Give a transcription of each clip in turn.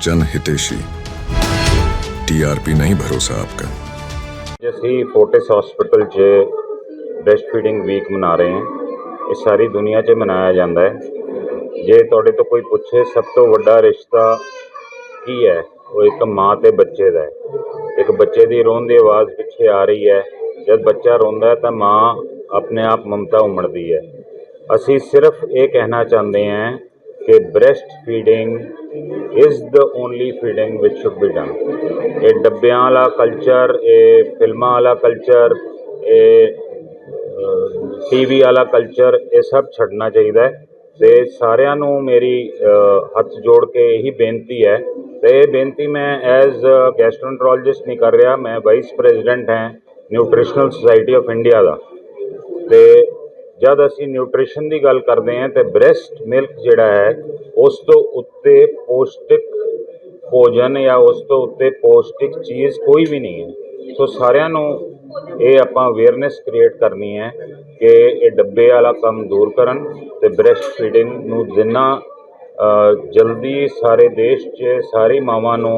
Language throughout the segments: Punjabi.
जन हितेशी टीआरपी नहीं भरोसा आपका ਅਸੀਂ ਫੋਰਟਿਸ ਹਸਪੀਟਲ 'ਚ ਬ੍ਰੈਸਟ ਫੀਡਿੰਗ ਵੀਕ ਮਨਾ ਰਹੇ ਹਾਂ ਇਹ ਸਾਰੀ ਦੁਨੀਆ 'ਚ ਮਨਾਇਆ ਜਾਂਦਾ ਹੈ ਜੇ ਤੁਹਾਡੇ ਤੋਂ ਕੋਈ ਪੁੱਛੇ ਸਭ ਤੋਂ ਵੱਡਾ ਰਿਸ਼ਤਾ ਕੀ ਹੈ ਉਹ ਇੱਕ ਮਾਂ ਤੇ ਬੱਚੇ ਦਾ ਹੈ ਇੱਕ ਬੱਚੇ ਦੀ ਰੋਣ ਦੀ ਆਵਾਜ਼ ਪਿੱਛੇ ਆ ਰਹੀ ਹੈ ਜਦ ਬੱਚਾ ਰੋਂਦਾ ਹੈ ਤਾਂ ਮਾਂ ਆਪਣੇ ਆਪ ਮਮਤਾ ਉਮੜਦੀ ਹੈ ਅਸੀਂ ਸਿਰਫ ਇਹ ਕਹਿਣਾ ਚਾਹੁੰਦੇ ਹਾਂ ਕਿ breast feeding is the only feeding which should be done ਇਹ ਡੱਬਿਆਂ ਵਾਲਾ ਕਲਚਰ ਇਹ ਫਿਲਮਾਂ ਵਾਲਾ ਕਲਚਰ ਇਹ ਟੀਵੀ ਵਾਲਾ ਕਲਚਰ ਇਹ ਸਭ ਛੱਡਣਾ ਚਾਹੀਦਾ ਹੈ। ਤੇ ਸਾਰਿਆਂ ਨੂੰ ਮੇਰੀ ਹੱਥ ਜੋੜ ਕੇ ਇਹੀ ਬੇਨਤੀ ਹੈ। ਤੇ ਇਹ ਬੇਨਤੀ ਮੈਂ ਐਜ਼ ਗੈਸਟ੍ਰੋਐਂਟਰੋਲੋਜਿਸਟ ਨਹੀਂ ਕਰ ਰਿਹਾ, ਮੈਂ ਵਾਈਸ ਪ੍ਰੈਜ਼ੀਡੈਂਟ ਹਾਂ ਨਿਊਟ੍ਰੀਸ਼ਨਲ ਸੁਸਾਇਟੀ ਆਫ ਇੰਡੀਆ ਦਾ। ਤੇ ਜਦ ਅਸੀਂ ਨਿਊਟ੍ਰੀਸ਼ਨ ਦੀ ਗੱਲ ਕਰਦੇ ਹਾਂ ਤੇ ਬ੍ਰੈਸਟ ਮਿਲਕ ਜਿਹੜਾ ਹੈ, ਉਸ ਤੋਂ ਉੱਤੇ ਪੌਸ਼ਟਿਕ ਭੋਜਨ ਜਾਂ ਉਸ ਤੋਂ ਉੱਤੇ ਪੌਸ਼ਟਿਕ ਚੀਜ਼ ਕੋਈ ਵੀ ਨਹੀਂ ਹੈ। ਸੋ ਸਾਰਿਆਂ ਨੂੰ ਇਹ ਆਪਾਂ ਅਵੇਅਰਨੈਸ ਕ੍ਰੀਏਟ ਕਰਨੀ ਹੈ ਕਿ ਇਹ ਡੱਬੇ ਵਾਲਾ ਕੰਮ ਦੂਰ ਕਰਨ ਤੇ ਬ੍ਰੈਸਟ ਫੀਡਿੰਗ ਨੂੰ ਜਿੰਨਾ ਜਲਦੀ ਸਾਰੇ ਦੇਸ਼ 'ਚ ਸਾਰੀ ਮਾਵਾਂ ਨੂੰ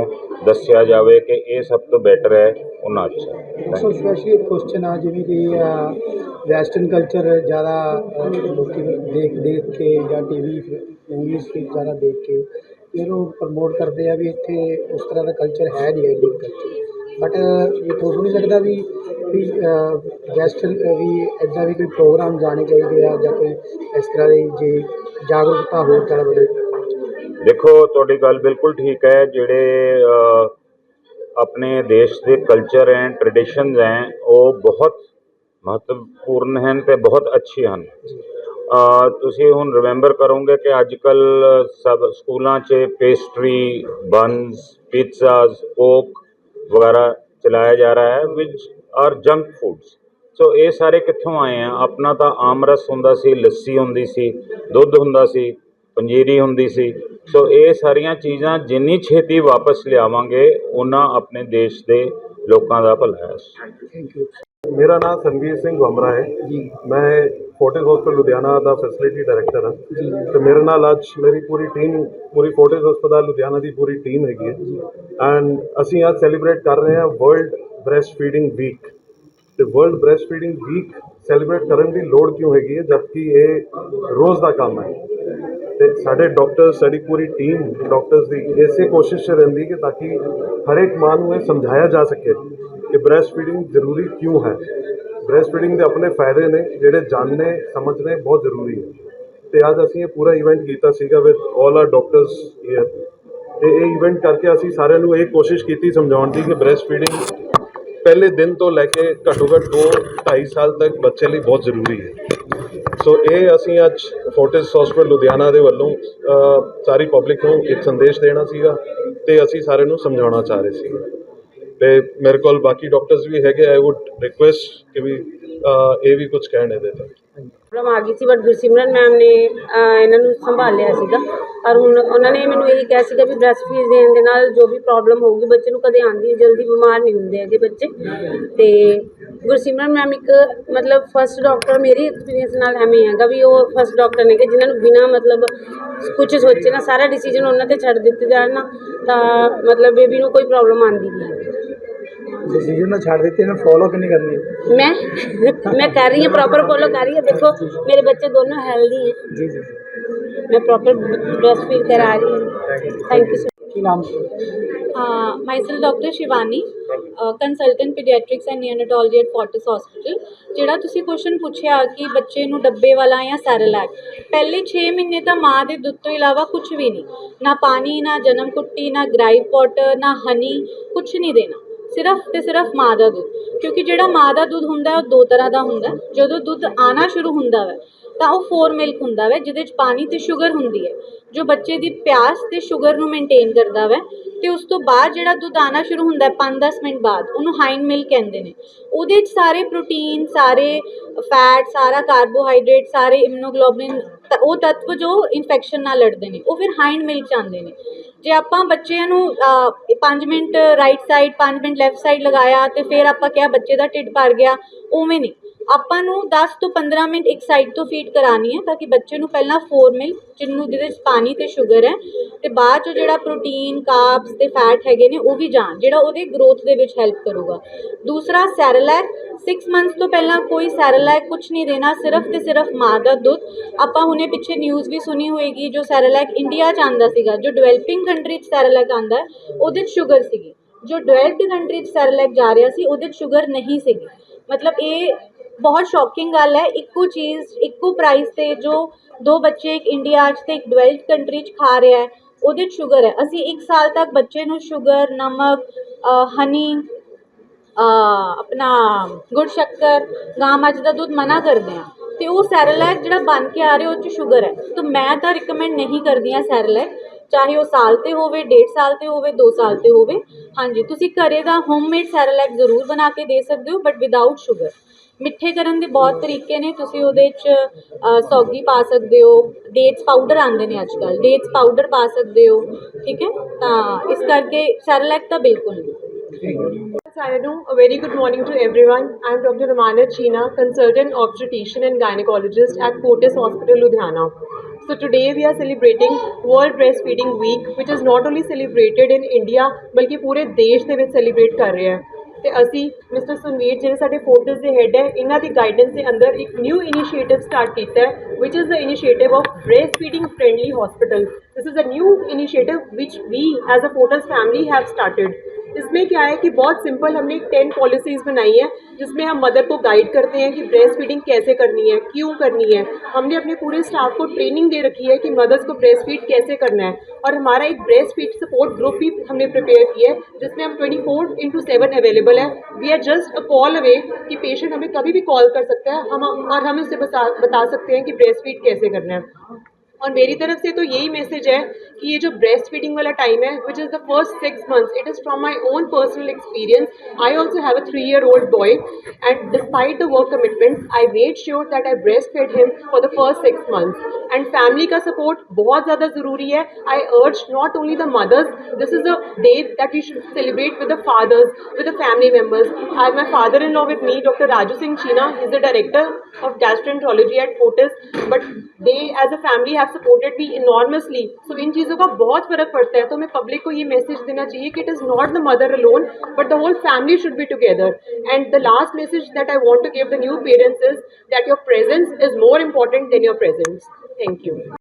ਦੱਸਿਆ ਜਾਵੇ ਕਿ ਇਹ ਸਭ ਤੋਂ ਬੈਟਰ ਹੈ ਉਹਨਾਂ ਅੱਛਾ ਸੋ ਸਪੈਸ਼ਲੀ ਇੱਕ ਕੁਐਸਚਨ ਆ ਜਿਵੇਂ ਕਿ ਵੈਸਟਰਨ ਕਲਚਰ ਜ਼ਿਆਦਾ ਅਹ, ਲੋਕੀ ਦੇਖ ਦੇਖ ਕੇ ਜਾਂ ਟੀਵੀ ਮੂਵੀਜ਼ ਵੀ ਜ਼ਿਆਦਾ ਦੇਖ ਕੇ ਇਹਨੂੰ ਪ੍ਰਮੋਟ ਕਰਦੇ ਆ ਵੀ ਇੱਥੇ ਉਸ ਤਰ੍ਹਾਂ ਦਾ ਕਲਚਰ ਹੈ ਨਹੀਂ ਇੰਡੀਅਨ ਕਲਚਰ ਬਟ ਇਹ ਤੁਹਾਨੂੰ ਨਹੀਂ ਲੱਗਦਾ ਵੀ ਵੀ ਵੈਸਟਰਨ ਵੀ ਇੱਦਾਂ ਵੀ ਕੋਈ ਪ੍ਰੋਗਰਾਮ ਜਾਣੇ ਚਾਹੀਦੇ ਆ ਜਾਂ ਕੋਈ ਇਸ ਤਰ੍ਹਾਂ ਦੀ ਜੇ ਜਾਗਰੂਕਤਾ ਹੋਰ ਜ਼ਿਆਦਾ ਵਧੇ। ਦੇਖੋ, ਤੁਹਾਡੀ ਗੱਲ ਬਿਲਕੁਲ ਠੀਕ ਹੈ, ਜਿਹੜੇ ਆਪਣੇ ਦੇਸ਼ ਦੇ ਕਲਚਰ ਐਂਡ ਟ੍ਰੈਡੀਸ਼ਨਸ ਹੈ, ਉਹ ਬਹੁਤ ਮਹੱਤਵਪੂਰਨ ਹਨ ਤੇ ਬਹੁਤ ਅੱਛੇ ਹਨ। ਤੁਸੀਂ ਹੁਣ ਰਿਮੈਂਬਰ ਕਰੋਗੇ ਕਿ ਅੱਜ ਕੱਲ ਸਭ ਸਕੂਲਾਂ 'ਚ ਪੇਸਟਰੀ ਬੰਸ ਪੀਜ਼ਾਸ ਕੋਕ ਵਗੈਰਾ ਚਲਾਇਆ ਜਾ ਰਿਹਾ ਹੈ which are junk foods so ਇਹ ਸਾਰੇ ਕਿੱਥੋਂ ਆਏ ਆ? ਆਪਣਾ ਤਾਂ ਆਮ ਰਸ ਹੁੰਦਾ ਸੀ, ਲੱਸੀ ਹੁੰਦੀ ਸੀ, ਦੁੱਧ ਹੁੰਦਾ ਸੀ ਪੰਜੀਰੀ ਹੁੰਦੀ ਸੀ। ਸੋ ਇਹ ਸਾਰੀਆਂ ਚੀਜ਼ਾਂ ਜਿੰਨੀ ਛੇਤੀ ਵਾਪਸ ਲਿਆਵਾਂਗੇ ਉਹਨਾਂ ਆਪਣੇ ਦੇਸ਼ ਦੇ ਲੋਕਾਂ ਦਾ ਭਲਾ ਹੈ। ਥੈਂਕ ਯੂ ਮੇਰਾ ਨਾਮ ਸੰਵੀਰ ਸਿੰਘ ਵਮਰਾ ਹੈ। ਜੀ। ਮੈਂ ਫੋਰਟਿਸ ਹਸਪਤਾਲ ਲੁਧਿਆਣਾ ਦਾ ਫੈਸਿਲਿਟੀ ਡਾਇਰੈਕਟਰ ਹਾਂ। ਜੀ। ਤੇ ਮੇਰੇ ਨਾਲ ਅੱਜ ਮੇਰੀ ਪੂਰੀ ਟੀਮ ਪੂਰੀ ਫੋਰਟਿਸ ਹਸਪਤਾਲ ਲੁਧਿਆਣਾ ਦੀ ਪੂਰੀ ਟੀਮ ਹੈਗੀ ਹੈ। ਐਂਡ ਅਸੀਂ ਅੱਜ ਸੈਲੀਬ੍ਰੇਟ ਕਰ ਰਹੇ ਹਾਂ ਵਰਲਡ ਬ੍ਰੈਸਟ ਫੀਡਿੰਗ ਵੀਕ ਤੇ world breast feeding week celebrate ਕਰਨ ਦੀ ਲੋੜ ਕਿਉਂ ਹੈਗੀ ਹੈ? ਜਦਕਿ ਇਹ ਰੋਜ਼ ਦਾ ਕੰਮ ਹੈ। ਤੇ ਸਾਡੇ ਡਾਕਟਰ ਸਾਡੀ ਪੂਰੀ ਟੀਮ ਡਾਕਟਰਸ ਦੀ ਇਸੇ ਕੋਸ਼ਿਸ਼ 'ਚ ਰਹਿੰਦੀ ਕਿ ਤਾਂ ਕਿ ਹਰੇਕ ਮਾਂ ਨੂੰ ਇਹ ਸਮਝਾਇਆ ਜਾ ਸਕੇ ਕਿ ਬ੍ਰੈਸਟ ਫੀਡਿੰਗ ਜ਼ਰੂਰੀ ਕਿਉਂ ਹੈ। ਬ੍ਰੈਸਟ ਫੀਡਿੰਗ ਦੇ ਆਪਣੇ ਫਾਇਦੇ ਨੇ, ਜਿਹੜੇ ਜਾਣਨੇ ਸਮਝਣੇ ਬਹੁਤ ਜ਼ਰੂਰੀ ਹੈ। ਤੇ ਅੱਜ ਅਸੀਂ ਇਹ ਪੂਰਾ ਇਵੈਂਟ ਕੀਤਾ ਸੀਗਾ ਵਿਦ 올 ਆਰ ਡਾਕਟਰਸ ਹੀਅਰ ਤੇ ਇਹ ਇਵੈਂਟ ਕਰਕੇ ਅਸੀਂ ਸਾਰਿਆਂ ਨੂੰ ਇਹ ਕੋਸ਼ਿਸ਼ ਕੀਤੀ ਸਮਝਾਉਣ ਦੀ ਕਿ ਬ੍ਰੈਸਟ ਫੀਡਿੰਗ ਪਹਿਲੇ ਦਿਨ ਤੋਂ ਲੈ ਕੇ ਘੱਟੋ ਘੱਟ 2 2.5 ਸਾਲ ਤੱਕ ਬੱਚੇ ਲਈ ਬਹੁਤ ਜ਼ਰੂਰੀ ਹੈ। ਸੋ ਇਹ ਅਸੀਂ ਅੱਜ ਫੋਰਟਿਸ ਹਸਪੀਟਲ ਲੁਧਿਆਣਾ ਦੇ ਵੱਲੋਂ ਸਾਰੀ ਪਬਲਿਕ ਨੂੰ ਇੱਕ ਸੰਦੇਸ਼ ਦੇਣਾ ਸੀਗਾ ਤੇ ਅਸੀਂ ਸਾਰਿਆਂ ਨੂੰ ਸਮਝਾਉਣਾ ਚਾਹ ਰਹੇ ਸੀ ਤੇ ਮੇਰੇ ਕੋਲ ਬਾਕੀ ਡਾਕਟਰਸ ਵੀ ਹੈਗੇ ਆਈ ਊਡ ਰਿਕੁਐਸਟ ਕਿ ਵੀ ਇਹ ਵੀ ਕੁਝ ਕਹਿਣ ਦੇ ਤੇ ਪ੍ਰੋਬਲਮ ਆ ਗਈ ਸੀ ਬਟ ਗੁਰਸਿਮਰਨ ਮੈਮ ਨੇ ਇਹਨਾਂ ਨੂੰ ਸੰਭਾਲਿਆ ਸੀਗਾ। ਔਰ ਹੁਣ ਉਹਨਾਂ ਨੇ ਮੈਨੂੰ ਇਹੀ ਕਿਹਾ ਸੀਗਾ ਵੀ ਬ੍ਰੈਸਟ ਫੀਡ ਦੇਣ ਦੇ ਨਾਲ ਜੋ ਵੀ ਪ੍ਰੋਬਲਮ ਹੋਊਗੀ, ਬੱਚੇ ਨੂੰ ਕਦੇ ਆਉਂਦੀ ਜਲਦੀ ਬਿਮਾਰ ਨਹੀਂ ਹੁੰਦੇ ਹੈਗੇ ਬੱਚੇ। ਤੇ ਗੁਰਸਿਮਰਨ ਮੈਮ ਇੱਕ, ਮਤਲਬ ਫਸਟ ਡਾਕਟਰ ਮੇਰੀ ਐਕਸਪੀਰੀਅੰਸ ਨਾਲ ਐਵੇਂ ਹੈਗਾ ਵੀ ਉਹ ਫਸਟ ਡਾਕਟਰ ਨੇ ਕਿ ਜਿਨ੍ਹਾਂ ਨੂੰ ਬਿਨਾ ਮਤਲਬ ਕੁਝ ਸੋਚੇ ਨਾ, ਸਾਰਾ ਡਿਸੀਜਨ ਉਹਨਾਂ ਤੇ ਛੱਡ ਦਿੱਤੇ ਜਾਣ ਨਾ, ਤਾਂ ਮਤਲਬ ਬੇਬੀ ਨੂੰ ਕੋਈ ਪ੍ਰੋਬਲਮ ਆਉਂਦੀ ਨਹੀਂ ਹੈ ਡਿਸੀਜਨ ਨਾਲ ਛੱਡ ਦਿੱਤੀ ਇਹਨੂੰ ਫੋਲੋ ਕਿੰਨੀ ਕਰਨੀ ਹੈ ਮੈਂ ਮੈਂ ਕਰ ਰਹੀ ਹਾਂ ਪ੍ਰੋਪਰ ਫੋਲੋ ਕਰ ਰਹੀ ਹਾਂ ਦੇਖੋ ਮੇਰੇ ਬੱਚੇ ਦੋਨੋਂ ਹੈਲਦੀ ਹੈ ਜੀ ਜੀ मैं प्रॉपर ब्रेस्ट फीड करा रही हूँ थैंक यू सो ਕੀ ਨਾਮ ਸੀ myself doctor Shivani consultant paediatrics and neonatology at Fortis hospital ਜਿਹੜਾ ਤੁਸੀਂ ਕੁਐਸਚਨ ਪੁੱਛਿਆ ਕਿ ਬੱਚੇ ਨੂੰ ਡੱਬੇ ਵਾਲਾ ਜਾਂ ਸੈਰਲੈਕ ਪਹਿਲੇ 6 ਮਹੀਨੇ ਤਾਂ ਮਾਂ ਦੇ ਦੁੱਧ ਤੋਂ ਇਲਾਵਾ ਕੁਝ ਵੀ ਨਹੀਂ ਨਾ ਪਾਣੀ ਨਾ ਜਨਮ ਕੁੱਟੀ ਨਾ ਗ੍ਰਾਈਪ ਵਾਟਰ ਨਾ ਹਨੀ ਕੁਝ ਨਹੀਂ ਦੇਣਾ ਸਿਰਫ ਤੇ ਸਿਰਫ ਮਾਂ ਦਾ ਦੁੱਧ। ਕਿਉਂਕਿ ਜਿਹੜਾ ਮਾਂ ਦਾ ਦੁੱਧ ਹੁੰਦਾ ਉਹ ਦੋ ਤਰ੍ਹਾਂ ਦਾ ਹੁੰਦਾ ਜਦੋਂ ਦੁੱਧ ਆਣਾ ਸ਼ੁਰੂ ਹੁੰਦਾ ਹੈ ਤਾਂ ਉਹ ਫੋਰ ਮਿਲਕ ਹੁੰਦਾ ਵੈ, ਜਿਹਦੇ 'ਚ ਪਾਣੀ ਤੇ ਸ਼ੂਗਰ ਹੁੰਦੀ ਹੈ। ਜੋ ਬੱਚੇ ਦੀ ਪਿਆਸ ਤੇ ਸ਼ੂਗਰ ਨੂੰ ਮੇਨਟੇਨ ਕਰਦਾ ਵੈ, ਤੇ ਉਸ ਤੋਂ ਬਾਅਦ ਜਿਹੜਾ ਦੁੱਧ ਆਣਾ ਸ਼ੁਰੂ ਹੁੰਦਾ ਹੈ 5-10 ਮਿੰਟ ਬਾਅਦ, ਉਹਨੂੰ ਹਾਈਂਡ ਮਿਲਕ ਕਹਿੰਦੇ ਨੇ। ਉਹਦੇ ਵਿੱਚ ਸਾਰੇ ਪ੍ਰੋਟੀਨ ਸਾਰੇ ਫੈਟ ਸਾਰਾ ਕਾਰਬੋਹਾਈਡਰੇਟ ਸਾਰੇ ਇਮੂਨੋਗਲੋਬਿਨ ਉਹ ਤੱਤਵ ਜੋ ਇਨਫੈਕਸ਼ਨ ਨਾਲ ਲੜਦੇ ਨੇ, ਉਹ ਫਿਰ ਹਾਈਂਡ ਮਿਲਕ ਚ ਆਉਂਦੇ ਨੇ। ਜੇ ਆਪਾਂ ਬੱਚਿਆਂ ਨੂੰ 5 minute right side 5 minute left side ਲਗਾਇਆ ਤੇ ਫਿਰ ਆਪਾਂ ਕਿਹਾ ਬੱਚੇ ਦਾ ਢਿੱਡ ਭਰ ਗਿਆ, ਉਵੇਂ ਨਹੀਂ। ਆਪਾਂ ਨੂੰ 10 ਤੋਂ 15 ਮਿੰਟ ਇੱਕ ਸਾਈਡ ਤੋਂ ਫੀਡ ਕਰਾਣੀ ਹੈ ਤਾਂ ਕਿ ਬੱਚੇ ਨੂੰ ਪਹਿਲਾਂ 4 ਮਿਲ ਜਿਹਨੂੰ ਜਿਹਦੇ 'ਚ ਪਾਣੀ ਤੇ ਸ਼ੂਗਰ ਹੈ ਤੇ ਬਾਅਦ 'ਚੋਂ ਜਿਹੜਾ ਪ੍ਰੋਟੀਨ ਕਾਰਬਸ ਤੇ ਫੈਟ ਹੈਗੇ ਨੇ ਉਹ ਵੀ ਜਾਣ, ਜਿਹੜਾ ਉਹਦੇ ਗਰੋਥ ਦੇ ਵਿੱਚ ਹੈਲਪ ਕਰੂਗਾ। ਦੂਸਰਾ ਸੈਰਲੈਕ 6 ਮੰਥਸ ਤੋਂ ਪਹਿਲਾਂ ਕੋਈ ਸੈਰਲੈਕ ਕੁਝ ਨਹੀਂ ਦੇਣਾ, ਸਿਰਫ ਤੇ ਸਿਰਫ ਮਾਂ ਦਾ ਦੁੱਧ। ਆਪਾਂ ਹੁਣੇ ਪਿੱਛੇ ਨਿਊਜ਼ ਵੀ ਸੁਣੀ ਹੋਏਗੀ, ਜੋ ਸੈਰਲੈਕ ਇੰਡੀਆ 'ਚ ਆਂਦਾ ਸੀਗਾ, ਜੋ ਡਿਵੈਲਪਿੰਗ ਕੰਟਰੀ 'ਚ ਸੈਰਲੈਕ ਆਂਦਾ ਉਹਦੇ 'ਚ ਸ਼ੂਗਰ ਸੀਗੀ। ਜੋ ਡਿਵੈਲਪਡ ਕੰਟਰੀ 'ਚ ਸੈਰਲੈਕ ਜਾ ਰਿਹਾ ਸੀ, ਉਹਦੇ 'ਚ ਸ਼ੂਗਰ ਨਹੀਂ ਸੀਗੀ। ਮਤਲਬ ਇਹ ਬਹੁਤ ਸ਼ੌਕਿੰਗ ਗੱਲ ਹੈ। ਇੱਕੋ ਚੀਜ਼, ਇੱਕੋ ਪ੍ਰਾਈਸ ਤੇ ਜੋ ਦੋ ਬੱਚੇ ਇੱਕ ਇੰਡੀਆ 'ਚ ਤੇ ਇੱਕ ਡਿਵੈਲਪਡ ਕੰਟਰੀ 'ਚ ਖਾ ਰਿਹਾ ਹੈ, ਉਹਦੇ 'ਚ ਸ਼ੂਗਰ ਹੈ। ਅਸੀਂ 1 ਸਾਲ ਤੱਕ ਬੱਚੇ ਨੂੰ ਸ਼ੂਗਰ ਨਮਕ ਹਨੀ ਆਪਣਾ ਗੁੜ ਸ਼ੱਕਰ, ਗਾਂ ਮੱਝ ਦਾ ਦੁੱਧ ਮਨਾ ਕਰਦੇ ਆ ਤੇ ਉਹ ਸੈਰਲੈਕ ਜਿਹੜਾ ਬਣ ਕੇ ਆ ਰਿਹਾ, ਉਹ 'ਚ ਸ਼ੂਗਰ ਹੈ। ਤਾਂ ਮੈਂ ਤਾਂ ਰਿਕਮੈਂਡ ਨਹੀਂ ਕਰਦੀ ਆ ਸੈਰਲੈਕ ਚਾਹੇ ਉਹ ਸਾਲ ਤੇ ਹੋਵੇ, ਡੇਢ ਸਾਲ ਤੇ ਹੋਵੇ 2 ਸਾਲ ਤੇ ਹੋਵੇ। ਹਾਂਜੀ, ਤੁਸੀਂ ਘਰੇ ਦਾ ਹੋਮਮੇਡ ਸੈਰਲੈਕ ਜ਼ਰੂਰ ਬਣਾ ਕੇ ਦੇ ਸਕਦੇ ਹੋ ਬਟ ਵਿਦਆਊਟ ਸ਼ੂਗਰ ਮਿੱਠੇ ਕਰਨ ਦੇ ਬਹੁਤ ਤਰੀਕੇ ਨੇ ਤੁਸੀਂ ਉਹਦੇ 'ਚ ਅ, ਸੌਗੀ ਪਾ ਸਕਦੇ ਹੋ ਡੇਟਸ ਪਾਊਡਰ ਆਉਂਦੇ ਨੇ ਅੱਜ ਕੱਲ੍ਹ ਡੇਟਸ ਪਾਊਡਰ ਪਾ ਸਕਦੇ ਹੋ ਠੀਕ ਹੈ ਤਾਂ ਇਸ ਕਰਕੇ ਸੈਰਲੈਕ ਤਾਂ ਬਿਲਕੁਲ ਨਹੀਂ Sayadu, a very good morning to everyone. I am Dr. Ramana Cheena, consultant obstetrician and gynecologist at Fortis Hospital, Ludhiana. So today we are celebrating World Breastfeeding Week, which is not only celebrated in India, ਬਲਕਿ ਪੂਰੇ ਦੇਸ਼ ਦੇ ਵਿੱਚ ਸੈਲੀਬ੍ਰੇਟ ਕਰ ਰਹੇ ਹਾਂ ਤੇ ਅਸੀਂ ਮਿਸਟਰ ਸੁਨਵੀਰ ਜਿਹੜੇ ਸਾਡੇ ਫੋਰਟਿਸ ਦੇ ਹੈੱਡ ਹੈ ਇਹਨਾਂ ਦੀ ਗਾਈਡੈਂਸ ਦੇ ਅੰਦਰ ਇੱਕ ਨਿਊ ਇਨੀਸ਼ੀਏਟਿਵ ਸਟਾਰਟ ਕੀਤਾ ਹੈ which is the initiative of breastfeeding friendly hospital this is a new initiative which we as a Fortis family have started इसमें क्या है कि बहुत सिंपल हमने टेन पॉलिसीज़ बनाई है, जिसमें हम मदर को गाइड करते हैं कि ब्रेस्ट फीडिंग कैसे करनी है, क्यों करनी है। हमने अपने पूरे स्टाफ को ट्रेनिंग दे रखी है कि मदर्स को ब्रेस्ट फ़ीड कैसे करना है। और हमारा एक ब्रेस्ट फ़ीड सपोर्ट ग्रुप भी हमने प्रिपेयर किया है, जिसमें हम twenty four into seven available है। We are just a call away कि पेशेंट हमें कभी भी कॉल कर सकता है। हम, और हम उसे बता सकते हैं कि ब्रेस्ट फ़ीड कैसे करना है। और मेरी तरफ से तो यही मैसेज है कि ये जो ब्रेस्ट फीडिंग वाला टाइम है which is the first six months it is from my own personal experience I also have a three year old boy and despite the work commitments I made sure that I breast fed him for the first six months and family का सपोर्ट बहुत ज़्यादा ज़रूरी है I urge not only the mothers this is a day that we should celebrate with the fathers with the family members I have my father-in-law with me, Dr. Raju Singh Sheena. He's the director of gastroenterology at Fortis. But they, as a family, have supported me enormously. So इन चीज़ों का बहुत फर्क पड़ता है तो मैं पब्लिक को ये मैसेज देना चाहिए कि it is not the mother alone, but the whole family should be together. And the last message that I want to give the new parents is that your presence is more important than your presence. Thank you.